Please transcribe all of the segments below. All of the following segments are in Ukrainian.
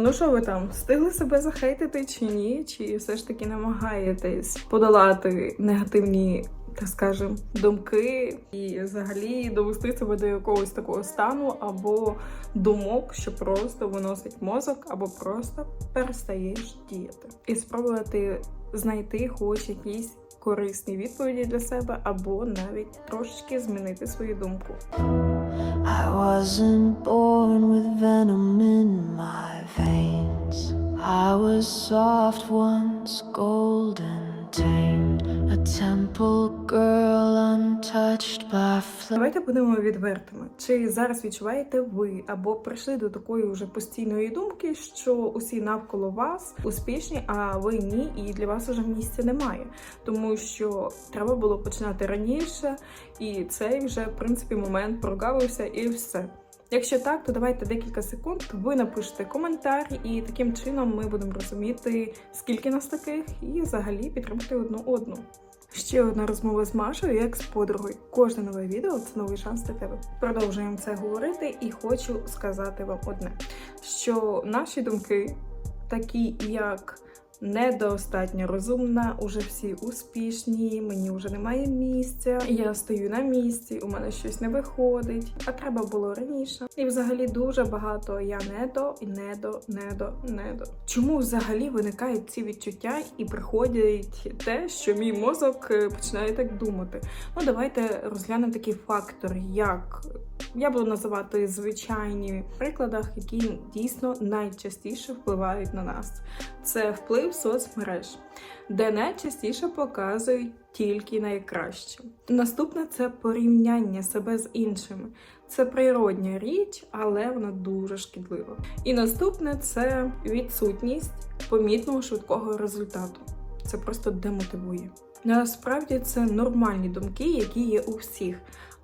Ну що ви там, встигли себе захейтити чи ні? Чи все ж таки намагаєтесь подолати негативні, так скажем, думки і взагалі довести себе до якогось такого стану або думок, що просто виносить мозок, або просто перестаєш діяти. І спробувати знайти хоч якісь корисні відповіді для себе, або навіть трошечки змінити свою думку. I wasn't born with venom in my veins. I was soft once, golden tamed, Давайте будемо відвертими. Чи зараз відчуваєте ви або прийшли до такої вже постійної думки, що усі навколо вас успішні, а ви ні, і для вас вже місця немає, тому що треба було починати раніше, і цей вже в принципі момент прогавився і все. Якщо так, то давайте декілька секунд. Ви напишете коментар, і таким чином ми будемо розуміти, скільки нас таких, і взагалі підтримати одну одну. Ще одна розмова з Машою, як з подругою. Кожне нове відео це новий шанс для тебе. Продовжуємо це говорити, і хочу сказати вам одне: що наші думки, такі як недостатньо розумна, уже всі успішні, мені вже немає місця, я стою на місці, у мене щось не виходить, а треба було раніше. І взагалі дуже багато я недо, і недо, недо, недо. Чому взагалі виникають ці відчуття і приходять те, що мій мозок е, починає так думати? Ну давайте розглянемо такий фактор, як я буду називати звичайні прикладах, які дійсно найчастіше впливають на нас. Це вплив соцмереж, де найчастіше показують тільки найкраще. Наступне це порівняння себе з іншими. Це природня річ, але вона дуже шкідлива. І наступне це відсутність помітного швидкого результату. Це просто демотивує. Насправді це нормальні думки, які є у всіх.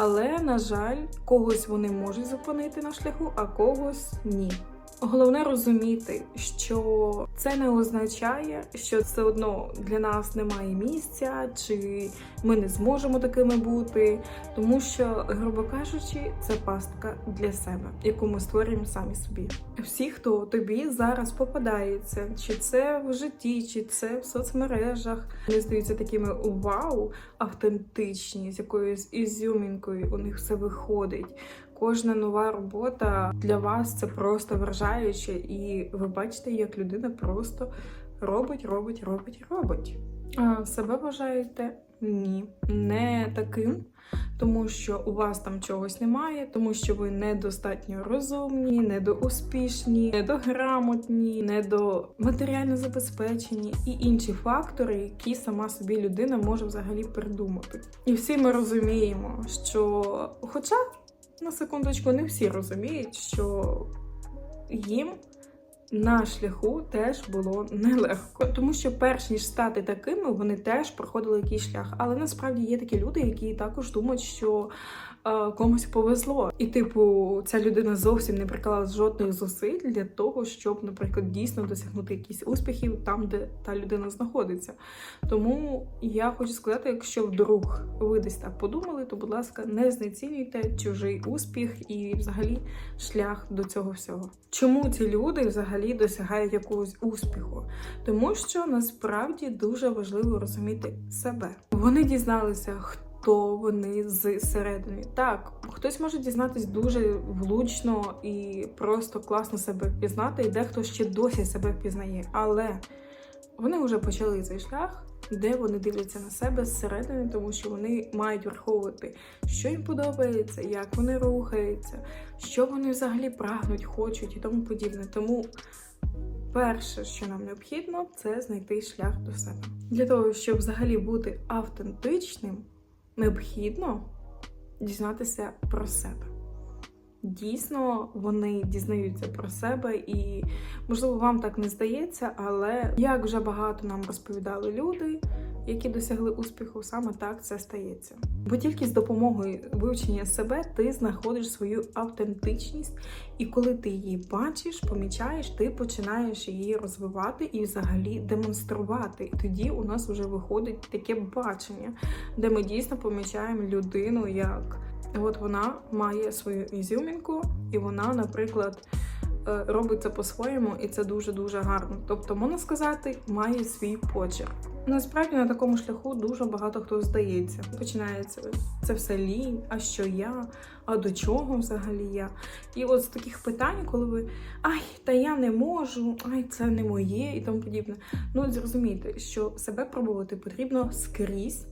Але, на жаль, когось вони можуть зупинити на шляху, а когось ні. Головне розуміти, що це не означає, що все одно для нас немає місця, чи ми не зможемо такими бути, тому що, грубо кажучи, це пастка для себе, яку ми створюємо самі собі. Всі, хто тобі зараз попадається, чи це в житті, чи це в соцмережах, вони здаються такими вау, автентичні, з якоюсь ізюмінкою у них все виходить. Кожна нова робота для вас це просто вражаюче, і ви бачите, як людина просто робить, робить, робить, робить. А себе вважаєте? Ні, не таким, тому що у вас там чогось немає, тому що ви недостатньо розумні, недоуспішні, недограмотні, недо матеріально забезпечені і інші фактори, які сама собі людина може взагалі придумати. І всі ми розуміємо, що, хоча на секундочку, не всі розуміють, що їм на шляху теж було нелегко. Тому що, перш ніж стати такими, вони теж проходили якийсь шлях. Але насправді є такі люди, які також думають, що комусь повезло. І, типу, ця людина зовсім не приклала жодних зусиль для того, щоб, наприклад, дійсно досягнути якісь успіхів там, де та людина знаходиться. Тому я хочу сказати, якщо вдруг ви десь так подумали, то, будь ласка, не знецінюйте чужий успіх і взагалі шлях до цього всього. Чому ці люди взагалі досягають якогось успіху? Тому що насправді дуже важливо розуміти себе. Вони дізналися, хто вони з середини. Так, хтось може дізнатись дуже влучно і просто класно себе впізнати, і дехто ще досі себе впізнає. Але вони вже почали цей шлях, де вони дивляться на себе зсередини, тому що вони мають враховувати, що їм подобається, як вони рухаються, що вони взагалі прагнуть, хочуть і тому подібне. Тому перше, що нам необхідно, це знайти шлях до себе. Для того, щоб взагалі бути автентичним, необхідно дізнатися про себе. Дійсно, вони дізнаються про себе, і можливо вам так не здається, але як вже багато нам розповідали люди, які досягли успіху, саме так це стається. Бо тільки з допомогою вивчення себе ти знаходиш свою автентичність, і коли ти її бачиш, помічаєш, ти починаєш її розвивати і взагалі демонструвати. І тоді у нас вже виходить таке бачення, де ми дійсно помічаємо людину як. От вона має свою ізюмінку, і вона, наприклад, е, робить це по-своєму, і це дуже дуже гарно. Тобто, можна сказати, має свій почерк. Насправді на такому шляху дуже багато хто здається. Починається це все лінь, а що я, а до чого взагалі я? І от з таких питань, коли ви ай, та я не можу, ай, це не моє і тому подібне. Ну зрозумійте, що себе пробувати потрібно скрізь.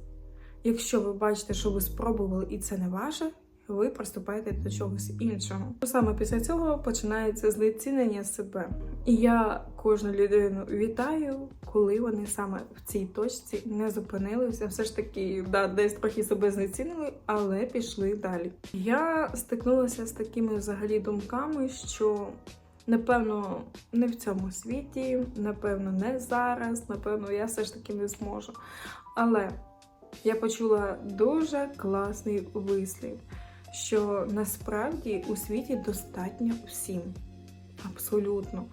Якщо ви бачите, що ви спробували і це не ваше, ви приступаєте до чогось іншого. Саме після цього починається знецінення себе. І я кожну людину вітаю, коли вони саме в цій точці не зупинилися. Все ж таки, да, десь трохи себе знецінили, але пішли далі. Я стикнулася з такими взагалі думками, що. Напевно, не в цьому світі, напевно, не зараз, напевно, я все ж таки не зможу. Але я почула дуже класний вислів, що насправді у світі достатньо всім. Абсолютно.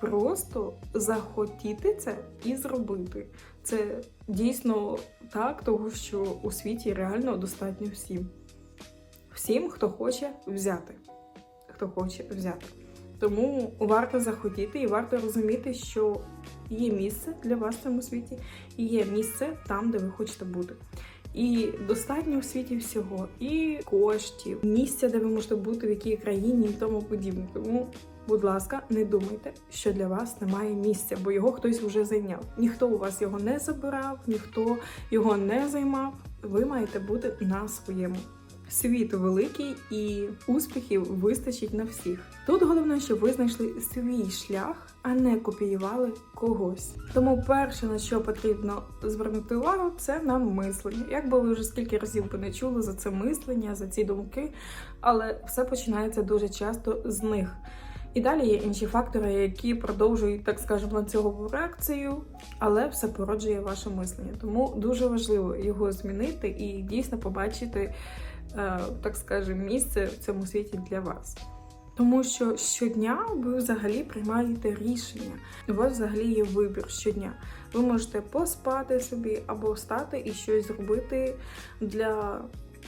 Просто захотіти це і зробити. Це дійсно так, тому що у світі реально достатньо всім. Всім, хто хоче взяти. Хто хоче взяти. Тому варто захотіти і варто розуміти, що є місце для вас в цьому світі, і є місце там, де ви хочете бути. І достатньо в світі всього, і коштів, місця, де ви можете бути, в якій країні і тому подібне. Тому, будь ласка, не думайте, що для вас немає місця, бо його хтось вже зайняв. Ніхто у вас його не забирав, ніхто його не займав. Ви маєте бути на своєму. Світ великий і успіхів вистачить на всіх. Тут головне, щоб ви знайшли свій шлях, а не копіювали когось. Тому перше, на що потрібно звернути увагу, це на мислення. Як би ви вже скільки разів би не чули за це мислення, за ці думки, але все починається дуже часто з них. І далі є інші фактори, які продовжують, так скажемо, ланцюгову реакцію, але все породжує ваше мислення. Тому дуже важливо його змінити і дійсно побачити, так скажемо, місце в цьому світі для вас. Тому що щодня ви взагалі приймаєте рішення. У вас взагалі є вибір щодня. Ви можете поспати собі або встати і щось зробити для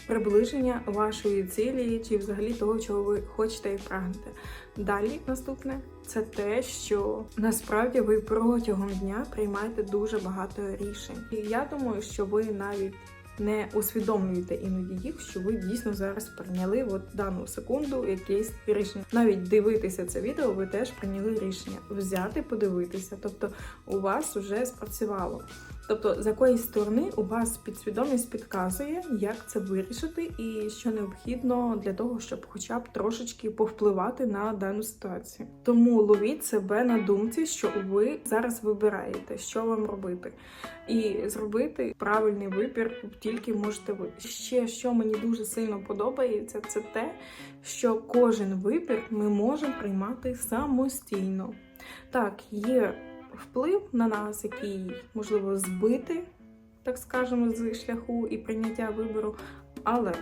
приближення вашої цілі чи взагалі того, чого ви хочете і прагнете. Далі наступне це те, що насправді ви протягом дня приймаєте дуже багато рішень. І я думаю, що ви навіть не усвідомлюєте іноді їх, що ви дійсно зараз прийняли от дану секунду якесь рішення. Навіть дивитися це відео, ви теж прийняли рішення взяти, подивитися. Тобто у вас вже спрацювало. Тобто, з якоїсь сторони у вас підсвідомість підказує, як це вирішити, і що необхідно для того, щоб хоча б трошечки повпливати на дану ситуацію. Тому ловіть себе на думці, що ви зараз вибираєте, що вам робити, і зробити правильний вибір тільки можете ви. Ще що мені дуже сильно подобається, це те, що кожен вибір ми можемо приймати самостійно. Так, є вплив на нас, який можливо збити, так скажемо, з шляху і прийняття вибору, але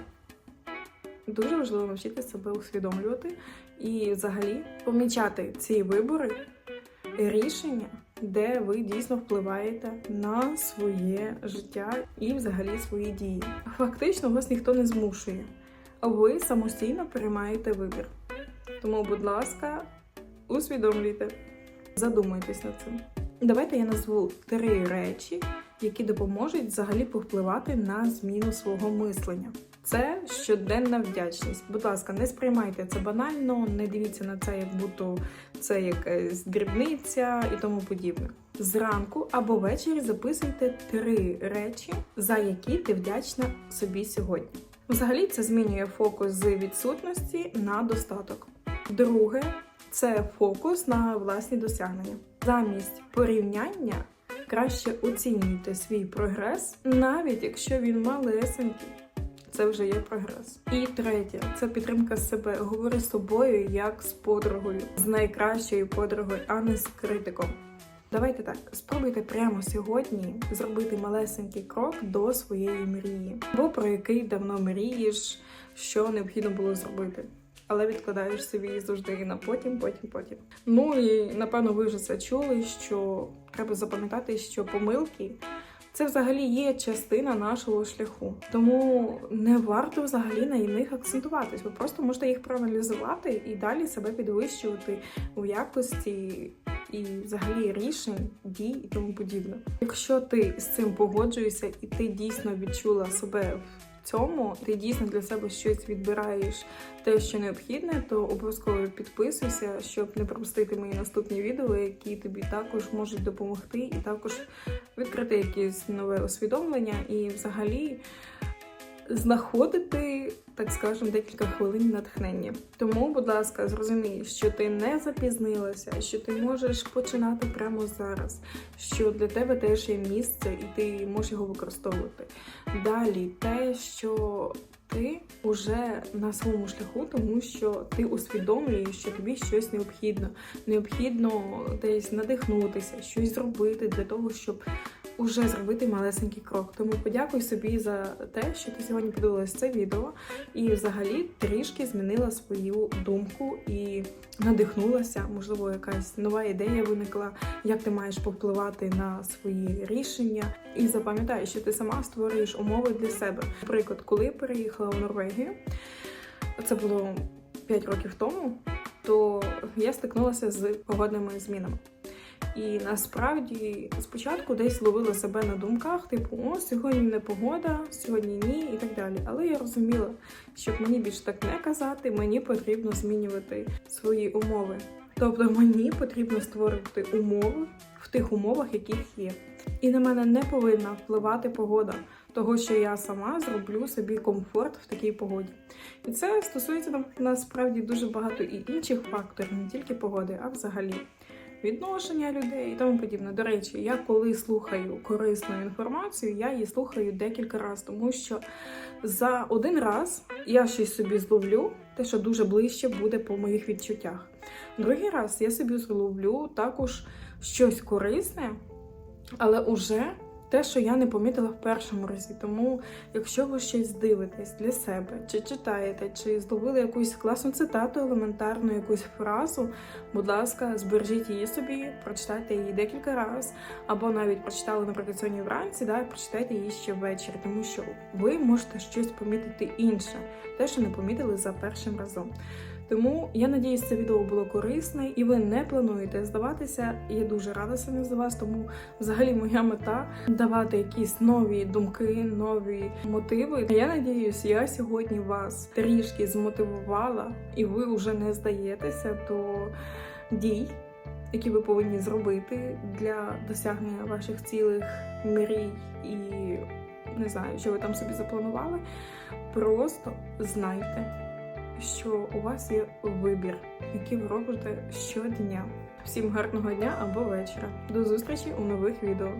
дуже важливо навчити себе усвідомлювати і взагалі помічати ці вибори, рішення, де ви дійсно впливаєте на своє життя і взагалі свої дії. Фактично, вас ніхто не змушує, а ви самостійно приймаєте вибір. Тому, будь ласка, усвідомлюйте. Задумайтесь над цим. Давайте я назву три речі, які допоможуть взагалі повпливати на зміну свого мислення. Це щоденна вдячність. Будь ласка, не сприймайте це банально, не дивіться на це, як будто це якась дрібниця і тому подібне. Зранку або ввечері записуйте три речі, за які ти вдячна собі сьогодні. Взагалі це змінює фокус з відсутності на достаток. Друге це фокус на власні досягнення. Замість порівняння краще оцінюйте свій прогрес, навіть якщо він малесенький. Це вже є прогрес. І третє це підтримка себе. Говори з собою як з подругою, з найкращою подругою, а не з критиком. Давайте так, спробуйте прямо сьогодні зробити малесенький крок до своєї мрії, або про який давно мрієш, що необхідно було зробити. Але відкладаєш собі завжди на потім, потім, потім. Ну і напевно ви вже це чули, що треба запам'ятати, що помилки це взагалі є частина нашого шляху. Тому не варто взагалі на них акцентуватись. Ви просто можете їх проаналізувати і далі себе підвищувати у якості і взагалі рішень, дій і тому подібне. Якщо ти з цим погоджуєшся і ти дійсно відчула себе в цьому, ти дійсно для себе щось відбираєш те, що необхідне, то обов'язково підписуйся, щоб не пропустити мої наступні відео, які тобі також можуть допомогти, і також відкрити якесь нове усвідомлення. І взагалі знаходити, так скажемо, декілька хвилин натхнення. Тому, будь ласка, зрозумій, що ти не запізнилася, що ти можеш починати прямо зараз, що для тебе теж є місце, і ти можеш його використовувати. Далі, те, що ти вже на своєму шляху, тому що ти усвідомлюєш, що тобі щось необхідно. Необхідно десь надихнутися, щось зробити для того, щоб уже зробити малесенький крок. Тому подякуй собі за те, що ти сьогодні подивилась це відео і взагалі трішки змінила свою думку і надихнулася. Можливо, якась нова ідея виникла, як ти маєш повпливати на свої рішення. І запам'ятай, що ти сама створюєш умови для себе. Наприклад, коли переїхала в Норвегію, це було 5 років тому, то я стикнулася з погодними змінами. І насправді спочатку десь ловила себе на думках, типу, о, сьогодні не погода, сьогодні ні, і так далі. Але я розуміла, щоб мені більше так не казати, мені потрібно змінювати свої умови. Тобто мені потрібно створити умови в тих умовах, яких є. І на мене не повинна впливати погода, того що я сама зроблю собі комфорт в такій погоді. І це стосується насправді дуже багато і інших факторів, не тільки погоди, а взагалі відношення людей і тому подібне. До речі, я коли слухаю корисну інформацію, я її слухаю декілька разів, тому що за один раз я щось собі зловлю, те, що дуже ближче буде по моїх відчуттях. Другий раз я собі зловлю також щось корисне, але уже те, що я не помітила в першому разі. Тому, якщо ви щось дивитесь для себе, чи читаєте, чи зловили якусь класну цитату, елементарну якусь фразу, будь ласка, збережіть її собі, прочитайте її декілька разів, або навіть прочитали, наприклад, сьогодні вранці, да, прочитайте її ще ввечері, тому що ви можете щось помітити інше, те, що не помітили за першим разом. Тому я надіюсь, це відео було корисне, і ви не плануєте здаватися. Я дуже рада саме за вас. Тому взагалі моя мета давати якісь нові думки, нові мотиви. Я надіюсь, я сьогодні вас трішки змотивувала, і ви вже не здаєтеся до дій, які ви повинні зробити для досягнення ваших цілих мрій і не знаю, що ви там собі запланували. Просто знайте що у вас є вибір, який ви робите щодня. Всім гарного дня або вечора. До зустрічі у нових відео.